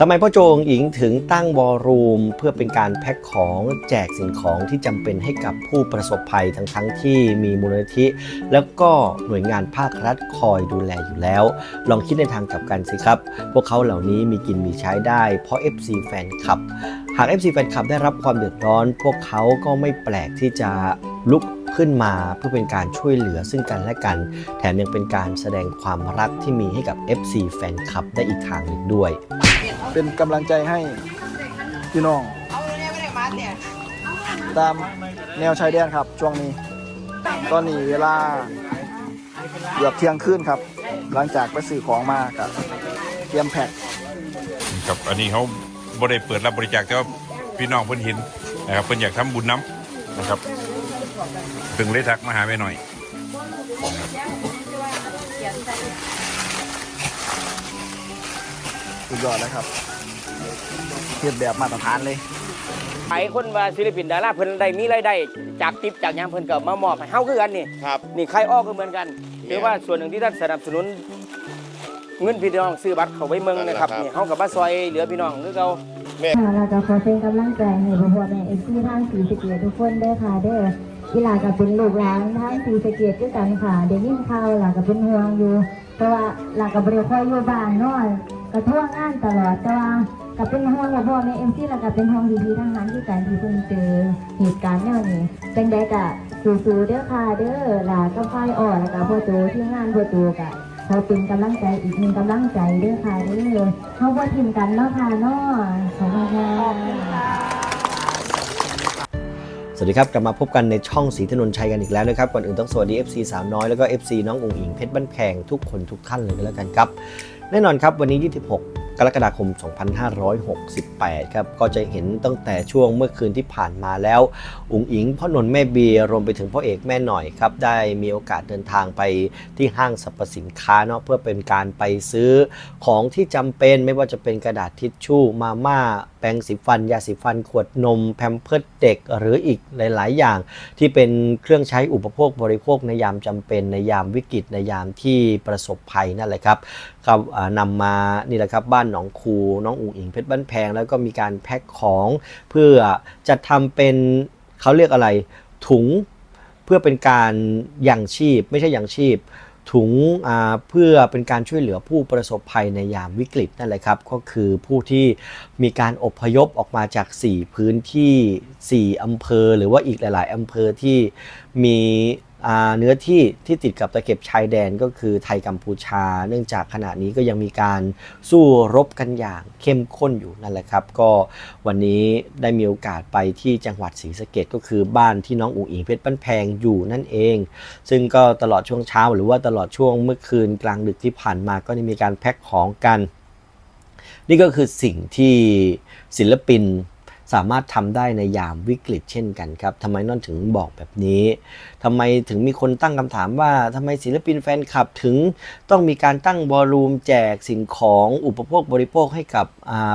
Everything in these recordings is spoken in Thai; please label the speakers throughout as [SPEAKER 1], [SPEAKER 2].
[SPEAKER 1] ทำไมพ่อโจงอิงถึงตั้งวอลลุ่มเพื่อเป็นการแพ็คของแจกสิ่งของที่จำเป็นให้กับผู้ประสบภัยทั้งทั้งที่มีมูลนิธิ แล้วก็หน่วยงานภาครัฐคอยดูแลอยู่แล้ว ลองคิดในทางกลับกันสิครับ พวกเขาเหล่านี้มีกินมีใช้ได้ เพราะ FC แฟนคลับ หาก FC แฟนคลับได้รับความเดือดร้อน พวกเขาก็ไม่แปลกที่จะลุกขึ้นมาเพื่อเป็นการช่วยเหลือซึ่งกันและกัน แถมยังเป็นการแสดงความรักที่มีให้กับ FC แฟนคลับได้อีกทางหนึ่งด้วย
[SPEAKER 2] เป็นกำลังใจให้พี่น้อง ตามแนวชายแดนครับช่วงนี้ ตอนนี้เวลาเกือบเที่ยงคืนครับ หลังจากไปซื้อของมากับเตรียมแพ็ค
[SPEAKER 3] ครับอันนี้เขาบริเปิดรับบริจาคแต่ว่าพี่น้องเพิ่นเห็นนะครับเพิ่นอยากทำบุญน้ำนะครับถึงเลยทักมาหาแม่หน่อย
[SPEAKER 2] สุดยอดเลยครับเทียบแบบมาตรฐานเลย
[SPEAKER 4] ไอ้คนว่าศิลปินดาราเพิ่นได้มีรายได้จากติปจากหยังเพิ่นก็มามอบให้เฮาคือกันนี่
[SPEAKER 5] ครับ
[SPEAKER 4] นี่ใครอ้อก็เหมือนกันถือว่าส่วนหนึ่งที่ท่านสนับสนุน เงินพี่น้องซื้อบัตรเข้าไปเมืองนะครับ นี่เฮากับมาซอยเหลือพี่น้องคือเก่า
[SPEAKER 6] ค่ะเราจะขอเป็นกำลังใจให้พ่อพ่อแม่เอฟซีทางสีสะเกียทุกคนเด้อค่ะเด้ออีหลากับเป็นลูกหลานทางสีสะเกียด้วยกันค่ะเดี๋ยวยิ่งข่าวหลากับเป็นห่วงอยู่ เพราะว่าหลากับบริคอยอยู่บ้านเน้อย กระท่วงงานตลอดแต่ว่ากับเป็นห่วงกับพ่อแม่เอ็มซีแล้วกับเป็นห่วงดีๆทั้งนั้นที่การที่เพิ่งเจอเหตุการณ์แนวนี้จังใดกะสู้ๆเด้อค่ะเด้อหลาก็ไฟอ่อนแล้วกับพ่อโจที่งานพ่อโจกะขอเป็นกำลังใจอีกหนึ่งกำลังใจเด้วยค่ะเด้อเขาว่าทีมกันเนาะค่ะเนาะขอบคุณค่ะ
[SPEAKER 1] สวัสดีครับ กลับมาพบกันในช่องสีถนนชัยกันอีกแล้วนะครับ ก่อนอื่นต้องสวัสดี FC สาวน้อยแล้วก็ FC น้ององอิงเพชรบ้านแพงทุกคนทุกท่านเลยก็แล้วกันครับ แน่นอนครับวันนี้ 26 กรกฎาคม 2568 ครับก็จะเห็นตั้งแต่ช่วงเมื่อคืนที่ผ่านมาแล้ว อุ๋งอิงพ่อหนนท์แม่เบียรวมไปถึงพ่อเอกแม่หน่อยครับ ได้มีโอกาสเดินทางไปที่ห้างสรรพสินค้าเนาะเพื่อเป็นการไปซื้อของที่จำเป็นไม่ว่าจะเป็นกระดาษทิชชู่มาม่า ปรงสีฟัน ยาสีฟัน ขวดนม แพมเพิร์ดเด็ก หรืออีกหลาย ๆ อย่าง ที่เป็นเครื่องใช้อุปโภคบริโภคในยามจำเป็นในยามวิกฤตในยามที่ประสบภัยนั่นแหละครับครับนำมานี่แหละครับบ้านหนองคูน้องอุ๋งอิงเพชรบ้านแพง แล้วก็มีการแพ็คของเพื่อจะทำเป็นเขาเรียกอะไรถุงเพื่อเป็นการยังชีพ ไม่ใช่ยังชีพ ถุงเพื่อเป็นการช่วยเหลือผู้ประสบภัยในยามวิกฤตนั่นแหละครับ ก็คือผู้ที่มีการอพยพออกมาจาก 4 พื้นที่ 4 อำเภอ หรือว่าอีกหลาย ๆ อำเภอที่มี เนื้อที่ที่ติดกับตะเข็บชายแดนก็คือไทยกัมพูชา เนื่องจากขณะนี้ก็ยังมีการสู้รบกันอย่างเข้มข้นอยู่นั่นแหละครับ ก็วันนี้ได้มีโอกาสไปที่จังหวัดศรีสะเกดก็คือบ้านที่น้องอุ๋งอิงเพชรบ้านแพงอยู่นั่นเอง ซึ่งก็ตลอดช่วงเช้าหรือว่าตลอดช่วงเมื่อคืนกลางดึกที่ผ่านมาก็ได้มีการแพ็คของกัน นี่ก็คือสิ่งที่ศิลปินสามารถทำได้ในยามวิกฤตเช่นกันครับทำไมน้อนถึงบอกแบบนี้ ทำไมถึงมีคนตั้งคำถามว่าทำไมศิลปินแฟนคลับถึงต้องมีการตั้งวอลลุ่มแจกสิ่งของอุปโภคบริโภคให้กับ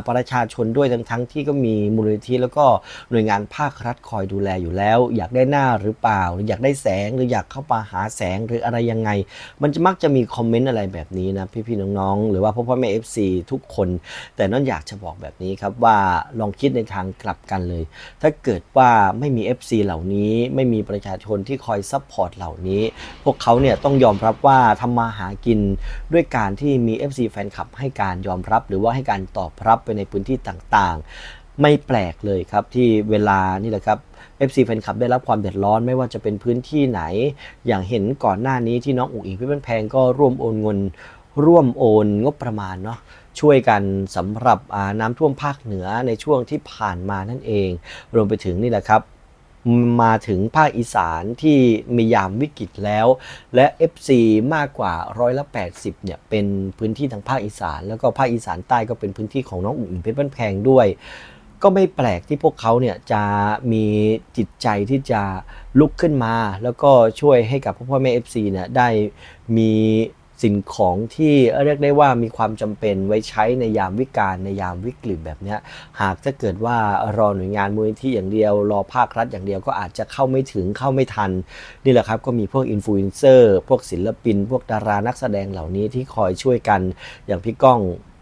[SPEAKER 1] ประชาชนด้วยทั้งทั้งๆที่ก็มีมูลนิธิแล้วก็หน่วยงานภาครัฐคอยดูแลอยู่แล้ว อยากได้หน้าหรือเปล่า หรืออยากได้แสงหรืออยากเข้ามาหาแสงหรืออะไรยังไง มันจะมักจะมีคอมเมนต์อะไรแบบนี้นะพี่ๆน้องๆ หรือว่าพ่อพ่อแม่ FC ทุกคน แต่น้องอยากจะบอกแบบนี้ครับว่าลองคิดในทางกลับกันเลย ถ้าเกิดว่าไม่มี FC เหล่านี้ไม่มีประชาชนที่คอยซัพพอร์ตเหล่านี้ พวกเขาเนี่ยต้องยอมรับว่าทำมาหากินด้วยการที่มี FC แฟนคลับให้การยอมรับ หรือว่าให้การตอบรับไปในพื้นที่ต่างๆ ไม่แปลกเลยครับที่เวลานี่แหละครับ FC แฟนคลับได้รับความเดือดร้อนไม่ว่าจะเป็นพื้นที่ไหน อย่างเห็นก่อนหน้านี้ที่น้องอุ๋งอิงพี่เป็นแพงก็ร่วมโอนเงินร่วมโอนงบประมาณเนาะช่วยกันสำหรับน้ำท่วมภาคเหนือในช่วงที่ผ่านมานั่นเอง รวมไปถึงนี่แหละครับ มาถึงภาคอีสานที่มียามวิกฤตแล้ว และ FC มากกว่าร้อยละ80เนี่ยเป็นพื้นที่ทางภาคอีสาน แล้วก็ภาคอีสานใต้ก็เป็นพื้นที่ของน้องอุ๋งเพชรบ้านแพงด้วย ก็ไม่แปลกที่พวกเขาเนี่ยจะมีจิตใจที่จะลุกขึ้นมา แล้วก็ช่วยให้กับพ่อพ่อแม่ FC เนี่ยได้มี สิ่งของที่เรียกได้ว่ามีความจำเป็นไว้ใช้ในยามวิกาลในยามวิกฤตแบบนี้หากถ้าเกิดว่ารอหน่วยงานมูลนิธิอย่างเดียว รอภาครัฐอย่างเดียวก็อาจจะเข้าไม่ถึงเข้าไม่ทัน นี่แหละครับก็มีพวกอินฟลูเอนเซอร์พวกศิลปิน พวกดารานักแสดงเหล่านี้ที่คอยช่วยกันอย่างพี่ก้อง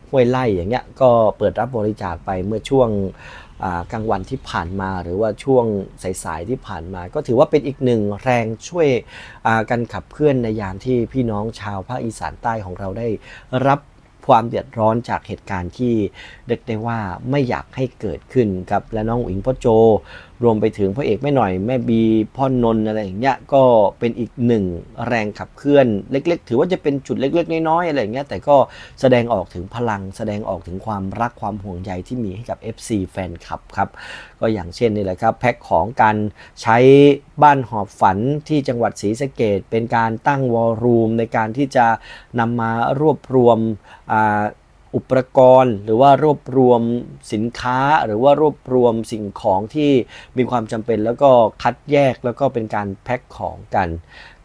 [SPEAKER 1] ห้วยไล่อย่างเงี้ยก็เปิดรับบริจาคไปเมื่อช่วง กลางวันที่ผ่านมาหรือว่าช่วงสายๆที่ผ่านมา ก็ถือว่าเป็นอีกหนึ่งแรงช่วยกันขับเคลื่อนในยามที่พี่น้องชาวภาคอีสานใต้ของเราได้รับ ความเดือดร้อนจากเหตุการณ์ที่เรียกได้ว่าไม่อยากให้เกิดขึ้นกับและน้องอุ๋งพ่อโจ รวมไปถึงพระเอกแม่หน่อยแม่บีพ่อนนท์อะไรอย่างเงี้ยก็เป็นอีกหนึ่งแรงขับเคลื่อนเล็ก ๆ ถือว่าจะเป็นจุดเล็ก ๆ น้อยๆอะไรอย่างเงี้ยแต่ก็แสดงออกถึงพลังแสดงออกถึงความรักความห่วงใยที่มีให้กับ FC แฟนคลับครับก็อย่างเช่นนี่แหละครับแพ็คของการใช้บ้านหอบฝันที่จังหวัดศรีสะเกดเป็นการตั้งวอลลุ่มในการที่จะนำมารวบรวมอุปกรณ์ หรือว่ารวบรวมสินค้า หรือว่ารวบรวมสิ่งของที่มีความจำเป็นแล้วก็คัดแยกแล้วก็เป็นการแพ็คของกัน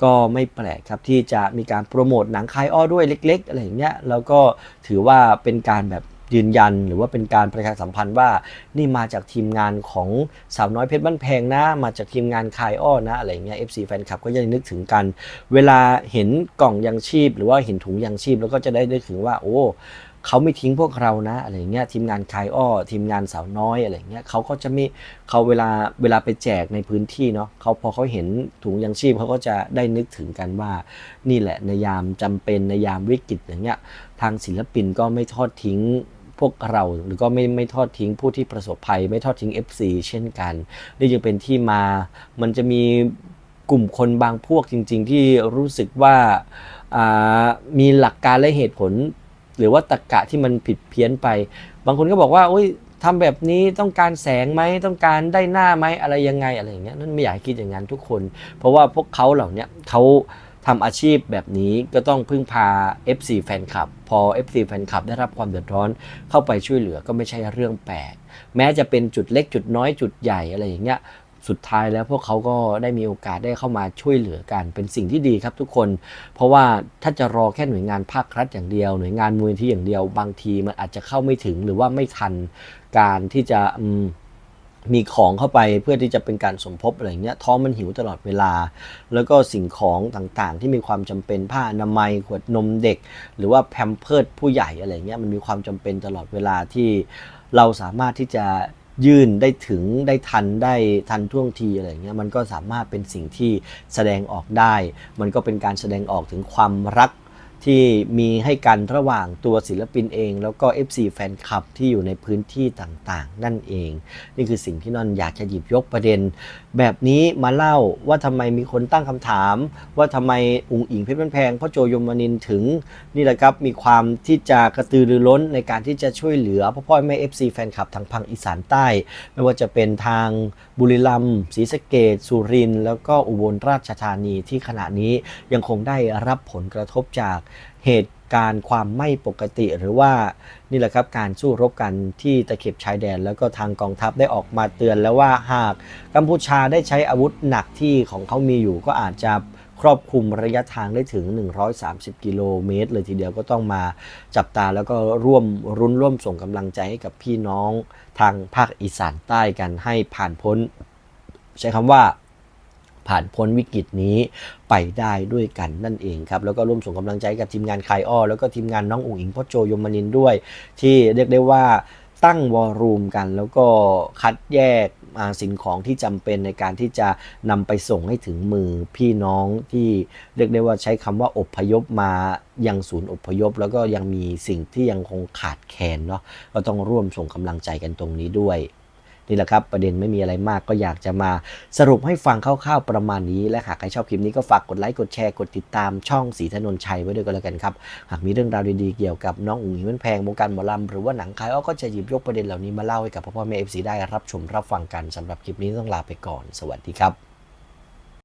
[SPEAKER 1] ก็ไม่แปลกครับที่จะมีการโปรโมทหนังคายอ้อด้วยเล็ก ๆ อะไรอย่างเงี้ยแล้วก็ถือว่าเป็นการแบบ ยืนยัน หรือว่าเป็นการประชาสัมพันธ์ว่านี่มาจากทีมงานของสาวน้อยเพชรบ้านแพงนะมาจากทีมงานคายอ้อนะอะไรเงี้ย FC แฟนคลับก็ยังนึกถึงกัน เวลาเห็นกล่องยังชีพ หรือว่าเห็นถุงยังชีพ แล้วก็จะได้นึกถึงว่า โอ้เขาไม่ทิ้งพวกเรานะอะไรเงี้ยทีมงานคายอ้อทีมงานสาวน้อยอะไรเงี้ยเขาก็จะไม่เขาเวลาเวลาไปแจกในพื้นที่เนาะเขาพอเขาเห็นถุงยังชีพเขาก็จะได้นึกถึงกันว่า นี่แหละในยามจำเป็นในยามวิกฤตอย่างเงี้ยทางศิลปินก็ไม่ทอดทิ้ง วกเราหรือก็ไม่ไม่ทอดทิ้งผู้ที่ประสบภัย ไม่ทอดทิ้ง FC เช่นกัน นี่จึงเป็นที่มา มันจะมีกลุ่มคนบางพวกจริง ๆ ที่รู้สึกว่าามีหลักการและเหตุผล หรือว่าตรกกะที่มันผิดเพี้ยนไป บางคนก็บอกว่าโอ้ยทำแบบนี้ต้องการแสงไหมต้องการได้หน้าไหมอะไรยังไงอะไรอย่างเงี้ยนั่นไม่อยากให้คิดอย่างนั้นทุกคน เพราะว่าพวกเขาเหล่านี้เขา ทำอาชีพแบบนี้ก็ต้องพึ่งพา FC แฟนคลับ พอ FC แฟนคลับได้รับความเดือดร้อนเข้าไปช่วยเหลือก็ไม่ใช่เรื่องแปลก แม้จะเป็นจุดเล็กจุดน้อยจุดใหญ่อะไรอย่างเงี้ยสุดท้ายแล้วพวกเขาก็ได้มีโอกาสได้เข้ามาช่วยเหลือกันเป็นสิ่งที่ดีครับทุกคน เพราะว่าถ้าจะรอแค่หน่วยงานภาครัฐอย่างเดียว หน่วยงานมูลนิธิอย่างเดียว บางทีมันอาจจะเข้าไม่ถึงหรือว่าไม่ทันการที่จะ มีของเข้าไปเพื่อที่จะเป็นการสมทบอะไรเงี้ยท้องมันหิวตลอดเวลา แล้วก็สิ่งของต่างๆ ที่มีความจำเป็นผ้าอนามัยขวดนมเด็ก หรือว่าแพมเพิร์ดผู้ใหญ่อะไรเงี้ยมันมีความจำเป็นตลอดเวลาที่เราสามารถที่จะยื่นได้ถึงได้ทันได้ทันท่วงทีอะไรเงี้ยมันก็สามารถเป็นสิ่งที่แสดงออกได้ มันก็เป็นการแสดงออกถึงความรัก ที่มีให้กันระหว่างตัวศิลปินเอง แล้วก็ FC แฟนคลับที่อยู่ในพื้นที่ต่างๆ นั่นเอง นี่คือสิ่งที่นอนอยากจะหยิบยกประเด็น แบบนี้มาเล่าว่าทำไมมีคนตั้งคำถาม ว่าทำไมอุงอิงเพชรบ้านแพงพ่อโจยมนินถึงนี่แหละครับมีความที่จะกระตือรือร้นในการที่จะช่วยเหลือพ่อพ่อแม่ FC แฟนคลับทางพังอีสานใต้ ไม่ว่าจะเป็นทางบุรีรัมย์ศรีสะเกดสุรินทร์แล้วก็อุบลราชธานีที่ขณะนี้ยังคงได้รับผลกระทบจาก เหตุการณ์ความไม่ปกติหรือว่านี่แหละครับการสู้รบกันที่ตะเข็บชายแดน แล้วก็ทางกองทัพได้ออกมาเตือนแล้วว่าหากกัมพูชาได้ใช้อาวุธหนักที่ของเขามีอยู่ก็อาจจะครอบคลุมระยะทางได้ถึง 130 กิโลเมตร เลยทีเดียวก็ต้องมาจับตาแล้วก็ร่วมรุนร่วมส่งกำลังใจให้กับพี่น้องทางภาคอีสานใต้กันให้ผ่านพ้น ใช้คำว่า ผ่านพ้นวิกฤตนี้ไปได้ด้วยกันนั่นเองครับ แล้วก็ร่วมส่งกำลังใจกับทีมงานคายอ้อแล้วก็ทีมงานน้องอุ๋งอิงพ่อโจยมนินด้วย ที่เรียกได้ว่าตั้งวอลลุ่มกัน แล้วก็คัดแยกอ่าสิ่งของที่จำเป็นในการที่จะนำไปส่งให้ถึงมือพี่น้องที่เรียกได้ว่าใช้คำว่าอบพยพมายังศูนย์อพยพ แล้วก็ยังมีสิ่งที่ยังคงขาดแคลนเนาะก็ต้องร่วมส่งกำลังใจกันตรงนี้ด้วย นี่แหละครับประเด็นไม่มีอะไรมากก็อยากจะมาสรุปให้ฟังคร่าวๆประมาณนี้และหากใครชอบคลิปนี้ก็ฝากกดไลค์กดแชร์กดติดตามช่องสีถนนชัยไว้ด้วยก็แล้วกันครับหากมีเรื่องราวดีๆเกี่ยวกับน้องอุ๋งอิงมันแพงวงการหมอลำหรือว่าหนังคายอ้อก็จะหยิบยกประเด็นเหล่านี้มาเล่าให้กับพ่อพ่อแม่เอฟซีได้รับชมรับฟังกันสำหรับคลิปนี้ต้องลาไปก่อน สวัสดีครับ